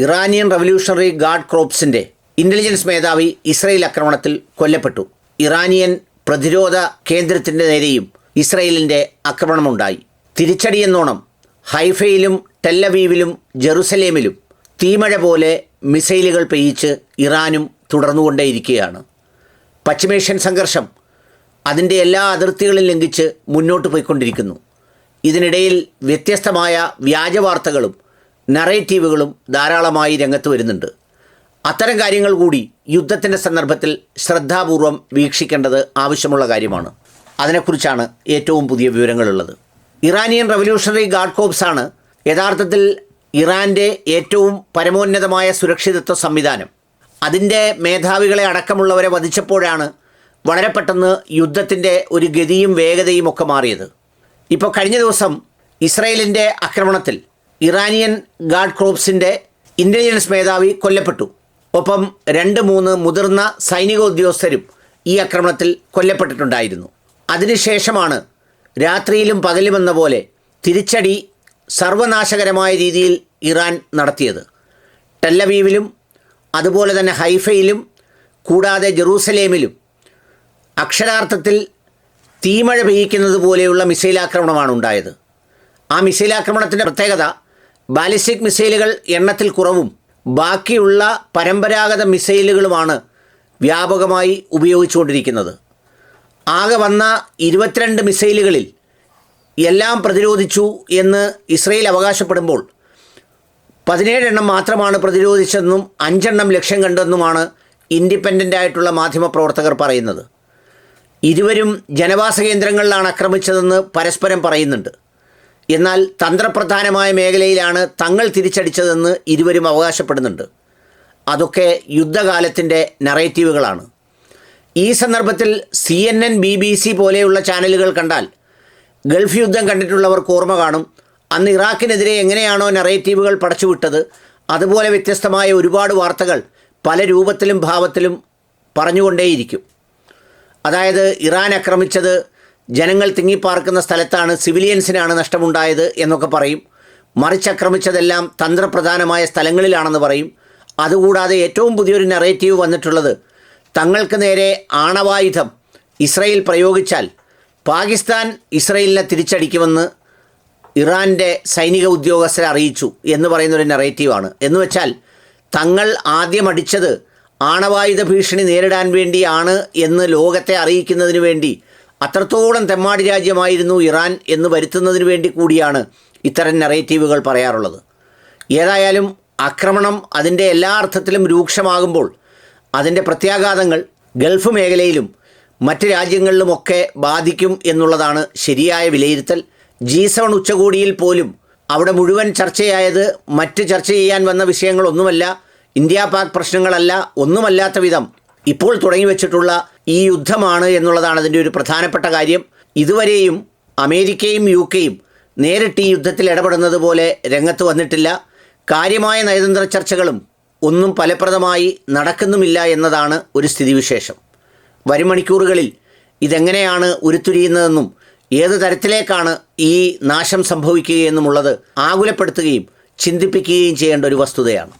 Iranian revolutionary guard ക്രോപ്സിന്റെ intelligence മേധാവി Israel ആക്രമണത്തിൽ കൊല്ലപ്പെട്ടു. ഇറാനിയൻ പ്രതിരോധ കേന്ദ്രത്തിന്റെ നേരെയും ഇസ്രയേലിന്റെ ആക്രമണമുണ്ടായി. തിരിച്ചടിയെന്നോണം ഹൈഫയിലും ടെല്ലവീവിലും ജെറുസലേമിലും തീമഴ പോലെ മിസൈലുകൾ പെയ്യിച്ച് ഇറാനും തുടർന്നുകൊണ്ടേയിരിക്കുകയാണ്. പശ്ചിമേഷ്യൻ സംഘർഷം അതിന്റെ എല്ലാ അതിർത്തികളും ലംഘിച്ച് മുന്നോട്ട് പോയിക്കൊണ്ടിരിക്കുന്നു. ഇതിനിടയിൽ വ്യത്യസ്തമായ വ്യാജ വാർത്തകളും നറേറ്റീവുകളും ധാരാളമായി രംഗത്ത് വരുന്നുണ്ട്. അത്തരം കാര്യങ്ങൾ കൂടി യുദ്ധത്തിന്റെ സന്ദർഭത്തിൽ ശ്രദ്ധാപൂർവം വീക്ഷിക്കേണ്ടത് ആവശ്യമുള്ള കാര്യമാണ്. അതിനെക്കുറിച്ചാണ് ഏറ്റവും പുതിയ വിവരങ്ങളുള്ളത്. ഇറാനിയൻ റവല്യൂഷണറി ഗാർഡ് കോപ്സ് ആണ് യഥാർത്ഥത്തിൽ ഇറാന്റെ ഏറ്റവും പരമോന്നതമായ സുരക്ഷിതത്വ സംവിധാനം. അതിന്റെ മേധാവികളെ അടക്കമുള്ളവരെ വധിച്ചപ്പോഴാണ് വളരെ പെട്ടെന്ന് യുദ്ധത്തിന്റെ ഒരു ഗതിയും വേഗതയും ഒക്കെ മാറിയത്. ഇപ്പോൾ കഴിഞ്ഞ ദിവസം ഇസ്രയേലിന്റെ ആക്രമണത്തിൽ ഇറാനിയൻ ഗാർഡ് ക്രോപ്സിന്റെ ഇന്റലിജൻസ് മേധാവി കൊല്ലപ്പെട്ടു. ഒപ്പം രണ്ട് മൂന്ന് മുതിർന്ന സൈനിക ഉദ്യോഗസ്ഥരും ഈ ആക്രമണത്തിൽ കൊല്ലപ്പെട്ടിട്ടുണ്ടായിരുന്നു. അതിനുശേഷമാണ് രാത്രിയിലും പകലുമെന്ന പോലെ തിരിച്ചടി സർവനാശകരമായ രീതിയിൽ ഇറാൻ നടത്തിയത്. ടെല്ലവീവിലും അതുപോലെ തന്നെ ഹൈഫയിലും കൂടാതെ ജെറൂസലേമിലും അക്ഷരാർത്ഥത്തിൽ തീമഴ പെയ്യിക്കുന്നത് പോലെയുള്ള മിസൈലാക്രമണമാണ് ഉണ്ടായത് ആ മിസൈലാക്രമണത്തിന്റെ പ്രത്യേകത ബാലിസ്റ്റിക് മിസൈലുകൾ എണ്ണത്തിൽ കുറവും. ബാക്കിയുള്ള പരമ്പരാഗത മിസൈലുകളുമാണ് വ്യാപകമായി ഉപയോഗിച്ചുകൊണ്ടിരിക്കുന്നത്. ആകെ വന്ന ഇരുപത്തിരണ്ട് മിസൈലുകളിൽ എല്ലാം പ്രതിരോധിച്ചു എന്ന് ഇസ്രയേൽ അവകാശപ്പെടുമ്പോൾ പതിനേഴെണ്ണം മാത്രമാണ് പ്രതിരോധിച്ചതെന്നും അഞ്ചെണ്ണം ലക്ഷ്യം കണ്ടെന്നുമാണ് ഇൻഡിപെൻഡന്റ് ആയിട്ടുള്ള മാധ്യമപ്രവർത്തകർ പറയുന്നത്. ഇരുവരും ജനവാസ കേന്ദ്രങ്ങളിലാണ് ആക്രമിച്ചതെന്ന് പരസ്പരം പറയുന്നുണ്ട്. എന്നാൽ തന്ത്രപ്രധാനമായ മേഖലയിലാണ് തങ്ങൾ തിരിച്ചടിച്ചതെന്ന് ഇരുവരും അവകാശപ്പെടുന്നുണ്ട്. അതൊക്കെ യുദ്ധകാലത്തിന്റെ നറേറ്റീവുകളാണ് ഈ സന്ദർഭത്തിൽ C N N B B C പോലെയുള്ള ചാനലുകൾ കണ്ടാൽ ഗൾഫ് യുദ്ധം കണ്ടിട്ടുള്ളവർക്ക് ഓർമ്മ കാണും. അന്ന് ഇറാഖിനെതിരെ എങ്ങനെയാണോ നറേറ്റീവുകൾ പടച്ചുവിട്ടത് അതുപോലെ വ്യത്യസ്തമായ ഒരുപാട് വാർത്തകൾ പല രൂപത്തിലും ഭാവത്തിലും പറഞ്ഞുകൊണ്ടേയിരിക്കും. അതായത് ഇറാൻ ആക്രമിച്ചത് ജനങ്ങൾ തിങ്ങിപ്പാർക്കുന്ന സ്ഥലത്താണ് സിവിലിയൻസിനാണ് നഷ്ടമുണ്ടായത് എന്നൊക്കെ പറയും. മറിച്ചക്രമിച്ചതെല്ലാം തന്ത്രപ്രധാനമായ സ്ഥലങ്ങളിലാണെന്ന് പറയും. അതുകൂടാതെ ഏറ്റവും പുതിയൊരു നെറേറ്റീവ് വന്നിട്ടുള്ളത് തങ്ങൾക്ക് നേരെ ആണവായുധം ഇസ്രയേൽ പ്രയോഗിച്ചാൽ പാകിസ്ഥാൻ ഇസ്രയേലിനെ തിരിച്ചടിക്കുമെന്ന് ഇറാന്റെ സൈനിക ഉദ്യോഗസ്ഥരെ അറിയിച്ചു എന്ന് പറയുന്ന ഒരു നെറേറ്റീവാണ് എന്ന് വെച്ചാൽ തങ്ങൾ ആദ്യം അടിച്ചത് ആണവായുധ ഭീഷണി നേരിടാൻ വേണ്ടിയാണ് എന്ന് ലോകത്തെ അറിയിക്കുന്നതിന് വേണ്ടി അത്രത്തോളം തെമ്മാടി രാജ്യമായിരുന്നു ഇറാൻ എന്ന് വരുത്തുന്നതിന് വേണ്ടി കൂടിയാണ് ഇത്തരം നെറേറ്റീവുകൾ പറയാറുള്ളത്. ഏതായാലും ആക്രമണം അതിന്റെ എല്ലാ അർത്ഥത്തിലും രൂക്ഷമാകുമ്പോൾ അതിന്റെ പ്രത്യാഘാതങ്ങൾ ഗൾഫ് മേഖലയിലും മറ്റ് രാജ്യങ്ങളിലുമൊക്കെ ബാധിക്കും എന്നുള്ളതാണ് ശരിയായ വിലയിരുത്തൽ. ജി സെവൻ ഉച്ചകോടിയിൽ പോലും അവിടെ മുഴുവൻ ചർച്ചയായത് മറ്റ് ചർച്ച ചെയ്യാൻ വന്ന വിഷയങ്ങളൊന്നുമല്ല ഇന്ത്യ പാക് പ്രശ്നങ്ങളല്ല ഒന്നുമല്ലാത്ത വിധം ഇപ്പോൾ തുടങ്ങി വെച്ചിട്ടുള്ള ഈ യുദ്ധമാണ് എന്നുള്ളതാണ് അതിന്റെ ഒരു പ്രധാനപ്പെട്ട കാര്യം. ഇതുവരെയും അമേരിക്കയും യു കെയും നേരിട്ട് ഈ യുദ്ധത്തിൽ ഇടപെടുന്നത് പോലെ രംഗത്ത് വന്നിട്ടില്ല. കാര്യമായ നയതന്ത്ര ചർച്ചകളും ഒന്നും ഫലപ്രദമായി നടക്കുന്നുമില്ല എന്നതാണ് ഒരു സ്ഥിതിവിശേഷം. വരും മണിക്കൂറുകളിൽ ഇതെങ്ങനെയാണ് ഉരുത്തിരിയുന്നതെന്നും ഏത് തരത്തിലേക്കാണ് ഈ നാശം സംഭവിക്കുകയെന്നുമുള്ളത് ആകുലപ്പെടുത്തുകയും ചിന്തിപ്പിക്കുകയും ചെയ്യേണ്ട ഒരു വസ്തുതയാണ്.